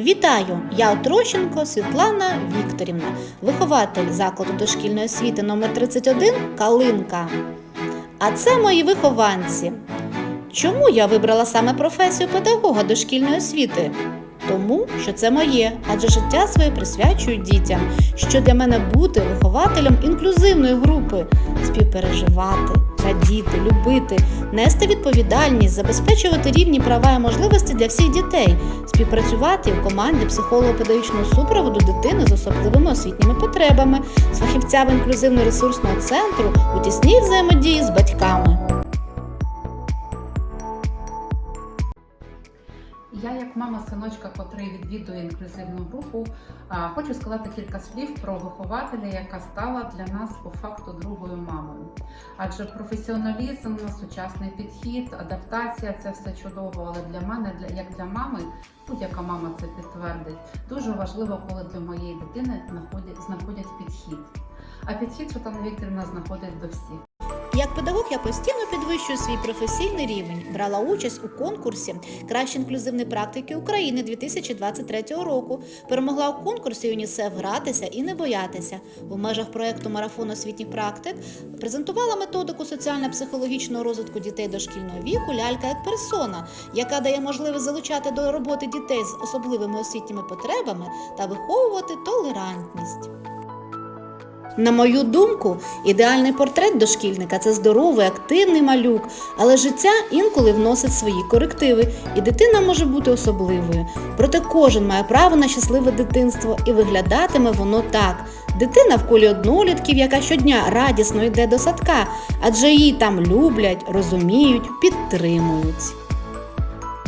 Вітаю! Я Отрощенко Світлана Вікторівна, вихователь закладу дошкільної освіти номер 31 Калинка. А це мої вихованці. Чому я вибрала саме професію педагога дошкільної освіти? Тому що це моє, адже життя своє присвячую дітям, що для мене бути вихователем інклюзивної групи, співпереживати, радіти, любити, нести відповідальність, забезпечувати рівні права і можливості для всіх дітей, співпрацювати в команді психолого-педагогічного супроводу дитини з особливими освітніми потребами, з фахівцями інклюзивно-ресурсного центру у тісній взаємодії з батьками. Я, як мама синочка, котрий відвідує інклюзивну групу, хочу сказати кілька слів про вихователя, яка стала для нас по факту другою мамою. Адже професіоналізм, сучасний підхід, адаптація це все чудово. Але для мене, як для мами, будь-яка мама це підтвердить. Дуже важливо, коли для моєї дитини знаходять, підхід. А підхід Світлана Вікторівна знаходить до всіх. Як педагог я постійно підвищую свій професійний рівень. Брала участь у конкурсі Кращі інклюзивні практики України 2023 року. Перемогла у конкурсі ЮНІСЕФ гратися і не боятися. У межах проєкту Марафон освітніх практик презентувала методику соціально-психологічного розвитку дітей дошкільного віку Лялька як персона, яка дає можливість залучати до роботи дітей з особливими освітніми потребами та виховувати толерантність. На мою думку, ідеальний портрет дошкільника це здоровий, активний малюк, але життя інколи вносить свої корективи, і дитина може бути особливою. Проте кожен має право на щасливе дитинство, і виглядатиме воно так. Дитина в колі однолітків, яка щодня радісно йде до садка, адже її там люблять, розуміють, підтримують.